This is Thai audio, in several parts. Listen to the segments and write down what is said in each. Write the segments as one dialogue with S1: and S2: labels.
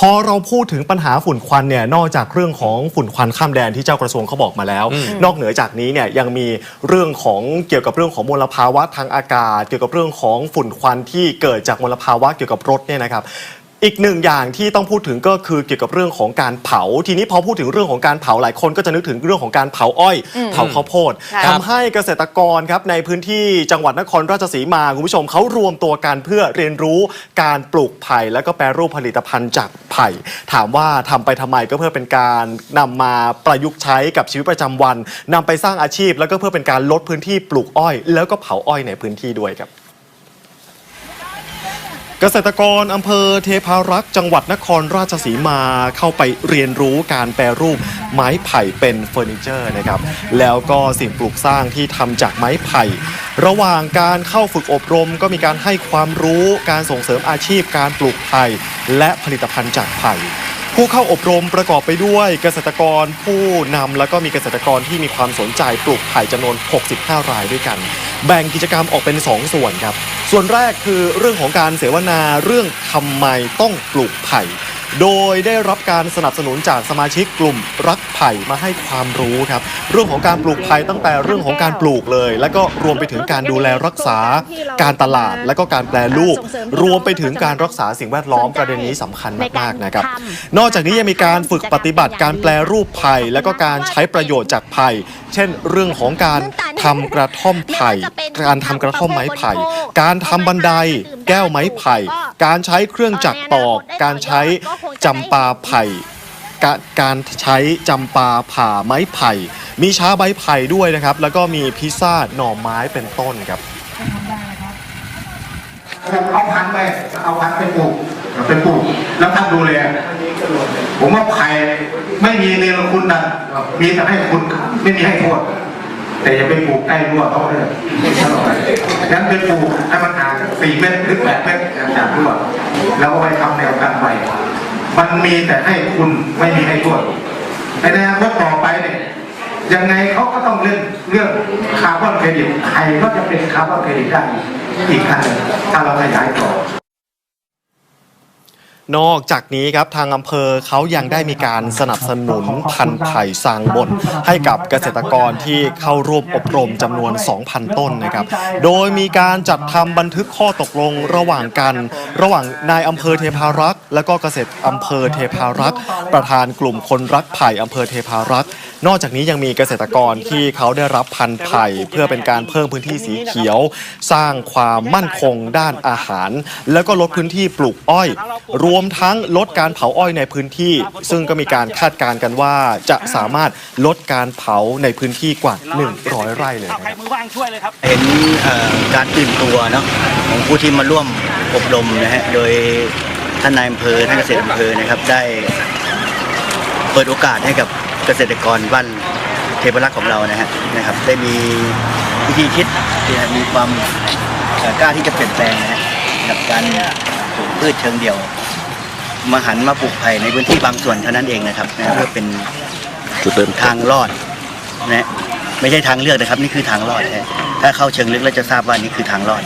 S1: พอเราพูดถึงปัญหาฝุ่นควันเนี่ยนอกจากเรื่องของฝุ่นควันข้ามแดนที่เจ้ากระทรวงเขาบอกมาแล้ว นอกเหนือจากนี้เนี่ยยังมีเรื่องของเกี่ยวกับเรื่องของมลภาวะทางอากาศ เกี่ยวกับเรื่องของฝุ่นควันที่เกิดจากมลภาวะเกี่ยวกับรถเนี่ยนะครับ อีกหนึ่งอย่างที่ต้องพูดถึงก็คือเกี่ยวกับเรื่องของการเผา ทีนี้พอพูดถึงเรื่องของการเผาหลายคนก็จะนึกถึงเรื่องของการเผาอ้อย เผาข้าวโพด
S2: ครับ
S1: ทำให้เกษตรกรครับในพื้นที่จังหวัดนครราชสีมาคุณผู้ชมเขารวมตัวกันเพื่อเรียนรู้การปลูกไผ่แล้วก็แปรรูปผลิตภัณฑ์จากไผ่ ถามว่าทำไปทำไมก็เพื่อเป็นการนำมาประยุกต์ใช้กับชีวิตประจำวันนำไปสร้างอาชีพ แล้วก็เพื่อเป็นการลดพื้นที่ปลูกอ้อย แล้วก็เผาอ้อยในพื้นที่ด้วยครับ เกษตรกรอำเภอเทพารักษ์จังหวัดนครราชสีมาเข้าไปเรียนรู้การแปรรูปไม้ไผ่เป็นเฟอร์นิเจอร์นะครับ แล้วก็สิ่งปลูกสร้างที่ทำจากไม้ไผ่ ระหว่างการเข้าฝึกอบรมก็มีการให้ความรู้การส่งเสริมอาชีพการปลูกไผ่และผลิตภัณฑ์จากไผ่ผู้เข้าอบรมประกอบไปด้วยเกษตรกรผู้นำแล้วก็มีเกษตรกรที่มีความสนใจปลูกไผ่จำนวน 65 รายด้วยกัน แบ่งกิจกรรมออกเป็น 2 ส่วนครับ ส่วนแรกคือเรื่องของการเสวนาเรื่องทำไมต้องปลูกไผ่ โดยได้รับการสนับสนุนจากสมาชิกกลุ่มรักไผ่มาให้ความรู้ครับ เรื่องของการปลูกไผ่ตั้งแต่เรื่องของการปลูกเลย แล้วก็รวมไปถึงการดูแลรักษา การตลาดและก็การแปรรูป รวมไปถึงการรักษาสิ่งแวดล้อมประเด็นนี้สำคัญมากๆนะครับ นอกจากนี้ยังมีการฝึกปฏิบัติการแปลรูปไผ่และก็การใช้ประโยชน์จากไผ่เช่น เรื่องของการทำกระท่อมไผ่การทำกระท่อมไม้ไผ่ การทำบันได แก้วไม้ไผ่ การใช้เครื่องจักรตอก การใช้จำปาไผ่กะการใช้จำปาผ่าไม้ไผ่ มีช้าใบไผ่ด้วยนะครับ แล้วก็มีพิซซ่าหน่อไม้เป็นต้นครับ
S3: เอาพันธุ์ไปเอาพันธุ์ไปปลูกไปปลูกแล้วท่านดูแลผมว่าไผ่ไม่มีเนรคุณนะมีแต่ให้คุณไม่มีให้โทษแต่อย่าไปปลูกใกล้รั้วเขาเลยงั้นไปปลูกให้มันห่างสี่เมตรหรือแปดเมตรจากรั้วแล้วก็ไปทำแนวกันไป มันมีแต่ให้คุณไม่มีให้โทษในอนาคตต่อไปเนี่ยยังไงเขาก็ต้องเล่นเรื่องคาร์บอนเครดิตใครก็จะเป็นคาร์บอนเครดิตได้อีกขั้นหนึ่งถ้าเราขยายต่อ
S1: นอกจากนี้ครับทางอำเภอเขายังได้มีการสนับสนุนพันธุ์ไผ่สร้างบนให้กับเกษตรกรที่เข้าร่วมอบรมจำนวน 2,000 ต้นนะครับ โดยมีการจัดทำบันทึกข้อตกลงระหว่างกัน ระหว่างนายอำเภอเทพารักษ์และก็เกษตรอำเภอเทพารักษ์ประธานกลุ่มคนรักไผ่อำเภอเทพารักษ์นอกจากนี้ยังมีเกษตรกรที่เขาได้รับพันธุ์ไผ่เพื่อเป็นการเพิ่มพื้นที่สีเขียว สร้างความมั่นคงด้านอาหาร แล้วก็ลดพื้นที่ปลูกอ้อยรวมทั้งลดการเผาอ้อยในพื้นที่ ซึ่งก็มีการคาดการณ์กันว่าจะสามารถลดการเผาในพื้นที่กว่า 100 ไร่เลย
S4: เอา
S1: นะ
S4: ใคร
S1: ครับ
S4: มือว่างช่วยเลยครับ
S5: เห็นเอ่อการตื่นตัวเนาะของผู้ที่มาร่วมอบรมนะฮะโดยท่านนายอำเภอท่านเกษตรอำเภอนะครับได้ เปิดโอกาสให้กับเกษตรกรบ้านเทพรักษ์ของเรานะฮะนะครับ ได้มีวิธีคิดที่มีความเอ่อกล้าที่จะเปลี่ยนแปลงนะฮะกับการปลูกพืชเชิงเดี่ยว มาหันมาปลูกไผ่ในพื้นที่บางส่วนเท่านั้นเองนะครับนะเพื่อเป็นทางรอดนะฮะไม่ใช่ทางเลือกนะครับ นี่คือทางรอดนะฮะถ้าเข้าเชิงลึกแล้วจะทราบว่านี่คือทางรอด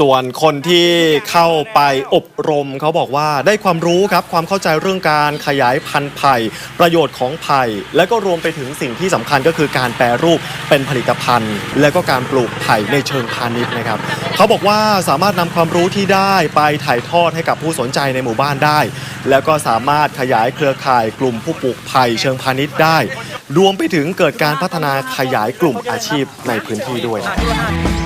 S1: ส่วนคนที่เข้าไปอบรมเขาบอกว่าได้ความรู้ครับความเข้าใจเรื่องการขยายพันธุ์ไผ่ประโยชน์ของไผ่และก็รวมไปถึงสิ่งที่สำคัญก็คือการแปรรูปเป็นผลิตภัณฑ์ และก็การปลูกไผ่ในเชิงพาณิชย์นะครับเขาบอกว่าสามารถนำความรู้ที่ได้ไปถ่ายทอดให้กับผู้สนใจในหมู่บ้านได้ แล้วก็สามารถขยายเครือข่ายกลุ่มผู้ปลูกไผ่เชิงพาณิชย์ได้ รวมไปถึงเกิดการพัฒนาขยายกลุ่มอาชีพในพื้นที่ด้วยนะครับ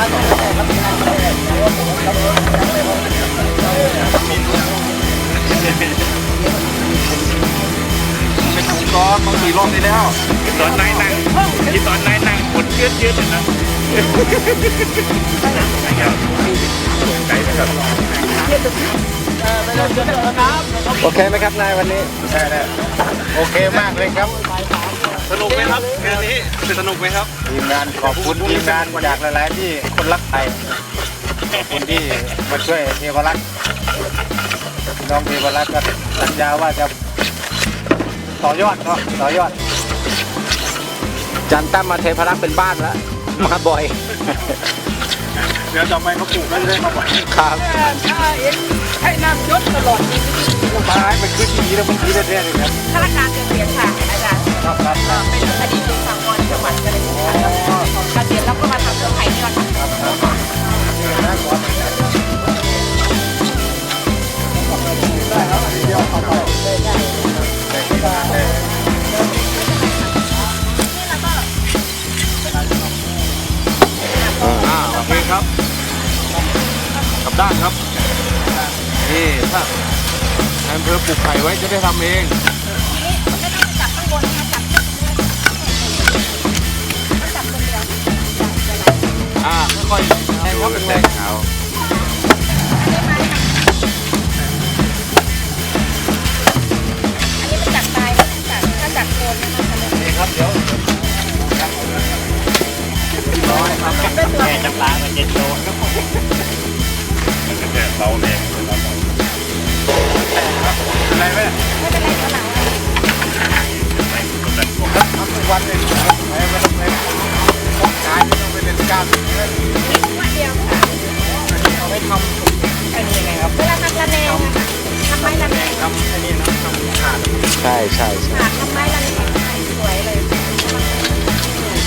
S6: ก้อน
S3: มาสี่รอบนี้แล้ว
S2: ตอนนายนั่งที่ตอนนายนั่งกดเยืดยืดนะใจนะครับ
S6: โอเคไหมครับนายวันนี้
S3: ใช่แล้วโอเคมากเลยครับ
S2: สนุกไหมครับงานนี้สนุกไหมครับ
S3: ทีมงานขอบคุณทีมงานจากหลาย ๆ ที่คนรักไทยขอบคุณที่มาช่วยเทวรักษ์พี่น้องเทวรักษ์ก็สัญญาว่าจะต่อยอดเนาะต่อยอด
S6: จันตั้มมาเทพรักษ์เป็นบ้านแล้ว มาบ่อย
S3: เดี๋ยวต่อไปเขาปลูกแล้วจะได้มาบ่อย
S6: ครับ
S4: ให้น้ำยศตลอดชีวิต
S3: มาให้มันขึ้นทีแล้วมันทีแท้ๆเลยครับ
S4: ข้าราชการเกษียณค่ะอาจารย์
S3: ครับครับครับ
S4: เป็นอดีตเป็นสังวรจังหวัดกาฬสินธุ์ค่ะเกษียณแล้วก็มาทำเรื่องไทยนี่แหละค่ะ
S2: อ่าโอเคครับกลับด้านครับ นี่ถ้าอำเภอปลูกไข่ไว้จะได้ทำเอง
S4: ค่
S2: อยๆแทงครับแทงเอา
S4: อันนี้มันจับตายจับถ้าจับโคนนะคะนี่ครับเดี๋ยวร้อยครับแม่จับปลาเป็นเจ็ดโล
S2: เราเอง
S3: อะไรไหม
S4: ไม่เป็นไรเดี๋ยวหลัง
S3: วันเลยไม่ไม่ต้องไปต้องกายไม่ต้องไปเล่นกล้าม
S4: วันเดียวค่ะ
S3: เอาไปทำอันนี้ไงครับ
S4: เวลาทำระแนงอะคะทำไม้ระแนง
S3: ทำอันนี้นะทำขาด
S6: ใช่ใช่ใช่
S4: ทำไม้ระแนงสวยเลย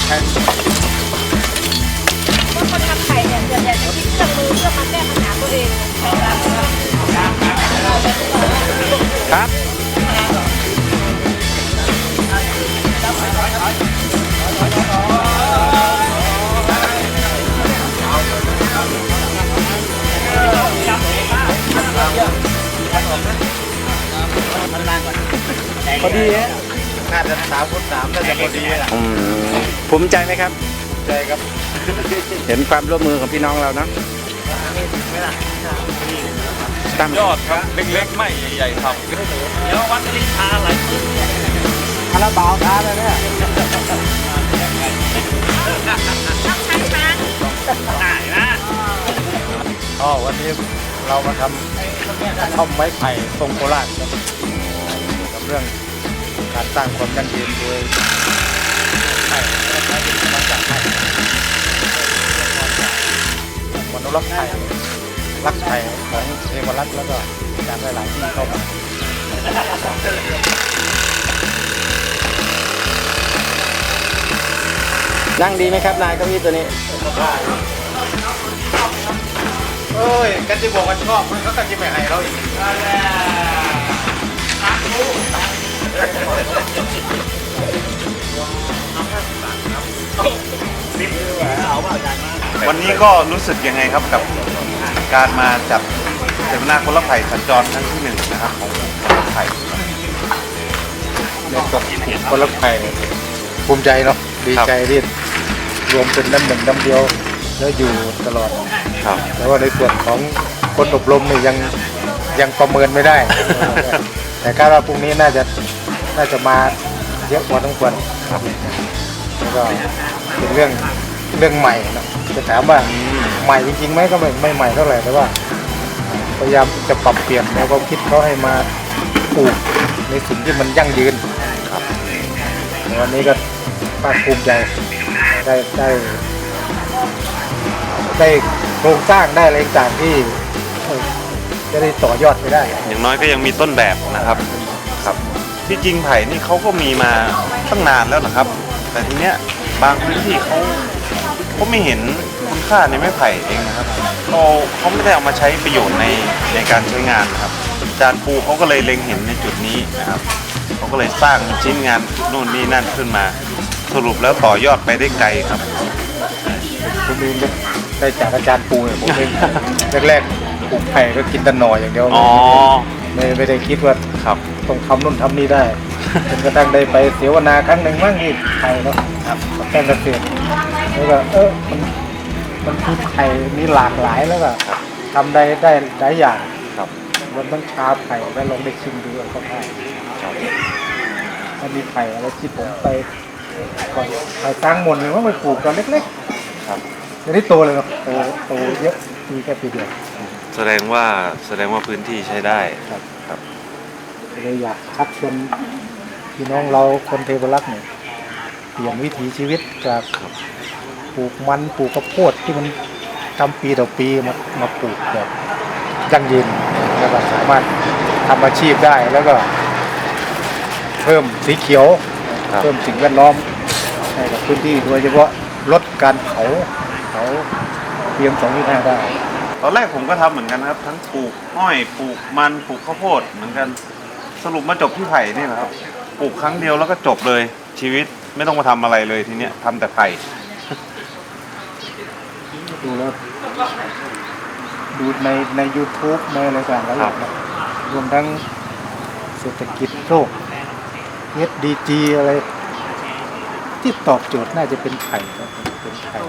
S3: แทน
S4: เพราคนทำไข่เนี่ยส่วนใหญ่จะคิดเครื่องมือเพื่อมาแก้ปัญหาตัวเอง
S6: ครับ ดีฮะ
S3: น่าจะสามคนสามน่าจะพอดีอะ
S6: อืมภูมิใจไหมครับ
S3: ใจครับ
S6: เห็นความร่วมมือของพี่น้องเราเนาะตั้ม
S2: ยอดครับ เล็กๆ ไม่ใหญ่ๆครับเดี๋ยววัดลิทาไหล
S3: คาราบาวท้าเลยเนี่ย
S4: ต้องใช้ช้าง
S2: ได้นะ
S3: อ๋อวันนี้เรามาทำท่อมไม้ไผ่ทรงโคราชครับกับเรื่องการสร้างความยั่งยืนโดยไผ่มาจากไผ่มนุรักษ์ไผ่รักไผ่ของเทวรัตน์แล้วก็จากหลายๆที่เข้ามา
S6: นั่งดีไหมครับนายเก้าอี้ตัวนี้
S3: เอ้ยกันจะบอกว่าชอบมันก็กันจะไม่ให้เราอีก
S7: วันนี้ก็รู้สึกยังไงครับกับการมาจับเสวนาคนละไผ่สัญจรครั้งที่หนึ่งนะครับของคนละไผ่
S3: เนี่ยก็คนรักไผ่ภูมิใจเนาะดีใจที่รวมเป็นน้ำหนึ่งน้ำเดียวแล้วอยู่ตลอด
S7: ครับ
S3: แต่ว่าในส่วนของคนอบรมเนี่ยยังยังประเมินไม่ได้ แต่คาดว่าพรุ่งนี้น่าจะ น่าจะมาเยอะกว่าทั้งควรครับแล้วก็เป็นเรื่องเรื่องใหม่นะจะถามว่าใหม่จริงๆไหมก็ไม่ไม่ใหม่เท่าไหร่แต่ว่าพยายามจะปรับเปลี่ยนแนวความคิดเขาให้มาปลูกในสิ่งที่มันยั่งยืนครับวันนี้ก็ภาคภูมิใจได้ได้ได้โครงสร้างได้อะไรต่างๆที่เอ่อจะได้ต่อยอดไปได้
S7: อย่างน้อยก็ยังมีต้นแบบนะครับครับ ที่จริงไผ่นี่เขาก็มีมาตั้งนานแล้วนะครับ แต่ทีเนี้ยบางพื้นที่เขาเขาไม่เห็นคุณค่าในไม้ไผ่เองนะครับเขาเขาไม่ได้เอามาใช้ประโยชน์ในในการใช้งานนะครับอาจารย์ปูเขาก็เลยเล็งเห็นในจุดนี้นะครับเขาก็เลยสร้างชิ้นงานนู่นนี่นั่นขึ้นมา สรุปแล้วต่อยอดไปได้ไกลครับ
S3: ผมเองก็ได้จากอาจารย์ปูเนี่ยผมเองแรกๆปลูกไผ่ก็กินแต่หน่ออย่างเดียว
S7: อ๋อ
S3: ไม่ไม่ได้คิดว่า
S7: ครับ
S3: ต้องทำนู่นทำนี่ได้จนกระทั่งได้ไปเสวนาครั้งหนึ่งมั่งที่ไทยเนาะครับกับแป้งเกษตรแล้วก็เออมันมันคือไผ่มีหลากหลายแล้วก็ทำได้ได้หลายอย่าง
S7: ครับ
S3: มันต้องชาไผ่แล้วลองได้ชิมดูว่าเขาได้มันมีไผ่อะไรที่ผมไปก่อนไผ่ตั้งหมดเลยว่าไปปลูกตอนเล็กๆ
S7: ครับ
S3: เดี๋ยวนี้โตเลยครับโตโตเยอะปีแค่ปีเดียว
S7: แสดงว่าแสดงว่าพื้นที่ใช้ได้
S3: ครับ
S7: ครับ
S3: เลยอยากชักชวนพี่น้องเราคนเทวรักษ์เนี่ยเปลี่ยนวิถีชีวิตจากปลูกมันปลูกข้าวโพดที่มันทำปีต่อปีมามาปลูกแบบยั่งยืนแล้วก็สามารถทำอาชีพได้แล้วก็เพิ่มสีเขียว
S7: ครับ
S3: เพิ่มสิ่งแวดล้อมให้กับพื้นที่โดยเฉพาะลดการเผาเผาเพียงสองที่ห้าได้
S7: ตอนแรกผมก็ทำเหมือนกันครับ ทั้งปลูกอ้อยปลูกมันปลูกข้าวโพดเหมือนกัน สรุปมาจบที่ไผ่นี่แหละครับปลูกครั้งเดียวแล้วก็จบเลยชีวิตไม่ต้องมาทำอะไรเลยทีเนี้ยทำแต่ไผ่
S3: ดูแล้วดูในใน YouTube ในอะไรต่างๆแล้ว
S7: ครับ
S3: รวมทั้งเศรษฐกิจโลก SDG อะไร ที่ตอบโจทย์น่าจะเป็นไข่ครับเป็นไข่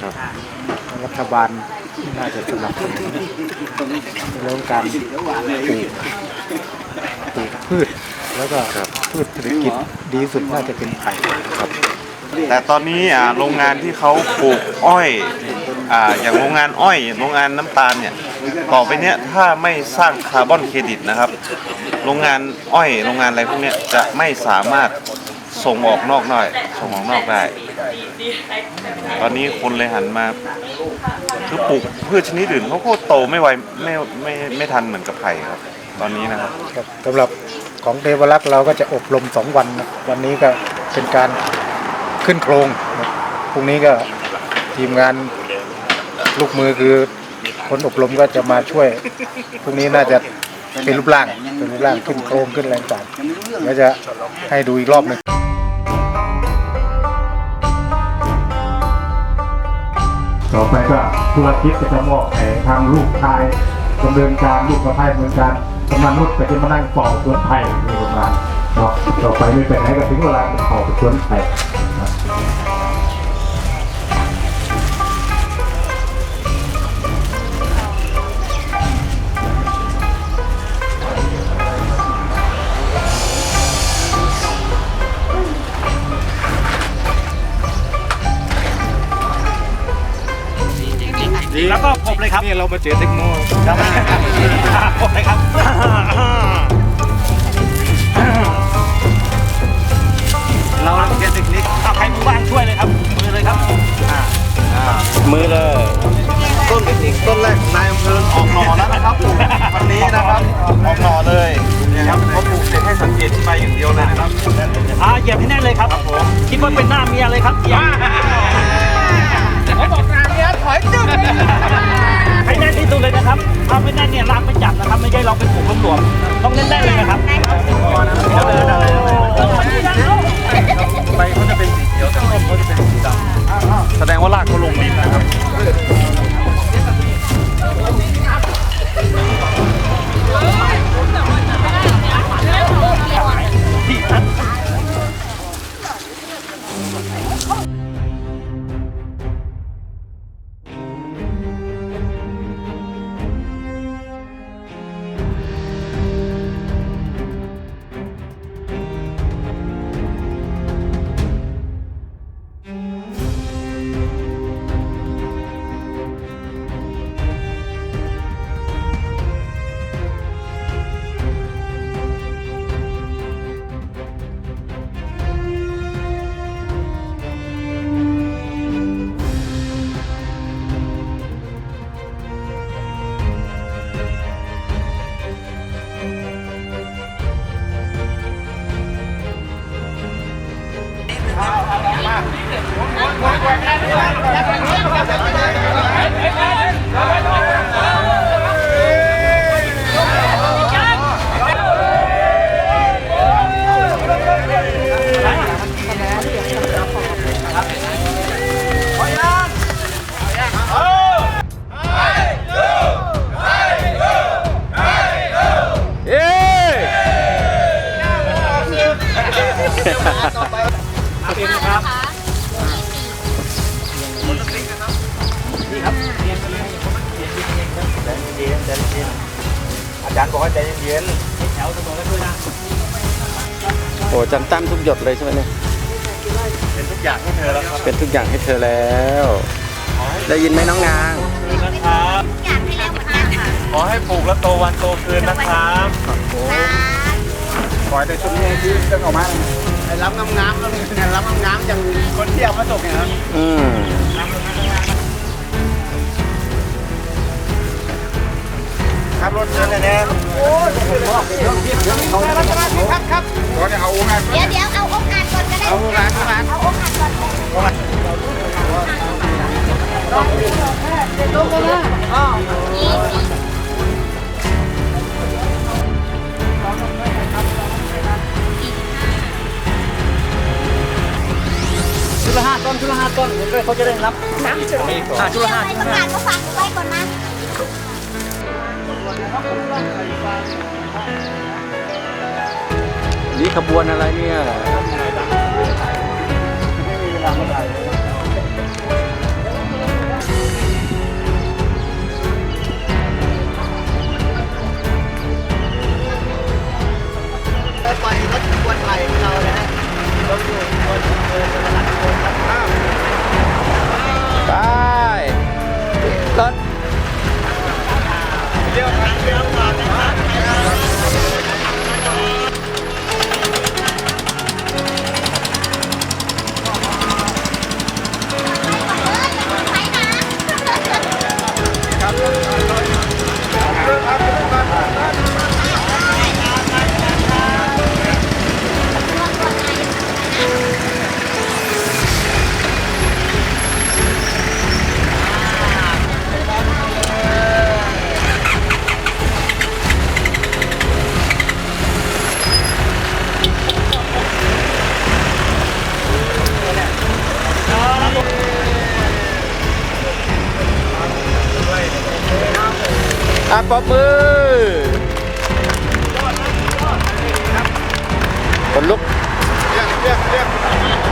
S7: ครับ
S3: รัฐบาลน่าจะสนับสนุนในเรื่องการปลูก ปลูกพืช แล้วก็
S7: ครับ
S3: พืชเศรษฐกิจดีสุดน่าจะเป็นไข่
S7: แต่ตอนนี้อ่าโรงงานที่เขาปลูกอ้อยอ่าอย่างโรงงานอ้อยโรงงานน้ำตาลเนี่ยต่อไปเนี้ยถ้าไม่สร้างคาร์บอนเครดิตนะครับ โรงงานอ้อยโรงงานอะไรพวกเนี้ยจะไม่สามารถส่งออกนอกได้ส่งออกนอกได้ ตอนนี้คนเลยหันมาคือปลูกพืชชนิดอื่นเขาก็โตไม่ไวไม่ไม่ไม่ทันเหมือนกับไผ่ครับ ตอนนี้นะครับ
S3: ครับสำหรับของเทวรักษ์เราก็จะอบรมสองวันนะวันนี้ก็เป็นการขึ้นโครงนะพรุ่งนี้ก็ทีมงานลูกมือคือคนอบรมก็จะมาช่วยพรุ่งนี้น่าจะเป็นรูปร่างเป็นรูปร่างขึ้นโครงขึ้นแรงต่างเดี๋ยวจะให้ดูอีกรอบหนึ่งต่อไปก็ธุรกิจก็จะมอบให้ทางลูกชายดำเนินการลูกกระไพเหมือนกัน กำนันนุชก็จะมานั่งเป่าสวนไผ่ในโรงงานเนาะต่อไปไม่เป็นไรก็ถึงเวลาจะเป่าสวนไผ่
S6: แล้วก็ผมเลยครับ
S3: นี่เรามาเจอเทคโนโลยี
S6: ผมเลยครับเราเรียนเทคนิคเอาใครมือว่างช่วยเลยครับมือเลยครับมือเลย
S7: ต้นต้นแรกนายอำเภอออกหน่อแล้วนะครับปลูกวันนี้นะครับออกหน่อเลยเนี่ยครับเขาปลูกเสร็จให้สังเกตที่ใบอย่างเดียวเลยนะครับ
S6: อ่าเหยียบให้แน่นเลยครับคิดว่าเป็นหน้าเมียเลยครับเหยียบเขาบอกหน้าเมียถ อยจึ๊บให้แน่นที่สุดเลยนะครับถ้าไม่แน่นเนี่ยลากไม่จับนะครับ ไม่ใช่เราไปปลูกหลวมๆต้องแน่นๆเลยนะครับ
S7: ใบเขาจะเป็นสีเขียวแต่ต้นเขาจะเป็นสีดำแสดงว่ารากเขาลงดินนะครับ
S6: ค
S2: จานบอกว่าใจเย็น
S6: แถวเสมอกันด้วยนะ
S2: โอ้จันตั้มทุกหยดเลยใช่ไหมเนี่ย
S7: เป็นทุกอย่างให้เธอแล้วครับ
S2: เป็นทุกอย่างให้เธอแล้ว ได้ยินไหมน้องนาง
S7: คืนนะครับ
S8: อยากให้แล้วเหมือนกันค่ะ
S7: ขอให้ปลูกแล้วโตวันโตคืนนะครับ
S2: ขอให้ได้ชุดนี้ที่เรื่องออกมาไอ้รับงามๆแล้วเนี่ยรับงามๆอย่างคนเที่ยวมาตกเนี่ยครับอืม ครับรถเดินเลยเนี่ยโอ้ยรัชนาธิครับครับก็จะเอางาน
S8: เดี๋ยวเดี๋ยวเอาโอกาสก่อนก็ได้
S2: เอางานเอางาน
S8: เอาโอกาสก่อนยี่สิบ
S6: ชุดละห้าต้นชุดละห้าต้นเดี๋ยวเขาจะได้รับ
S8: น้ำจุด
S6: อ่าชุดละห้า
S8: ให้ประกาศมาฟังไว้ก่อนนะ
S2: นี่ขบวนอะไรเนี่ย
S5: ปล่อยรถขบวนใหม่ของเรานะฮะเราอยู่บนเดินตลาดโคนครับ
S2: ไปรถอะ ครัปอบมือคนลุกเรียกเรียกเรียก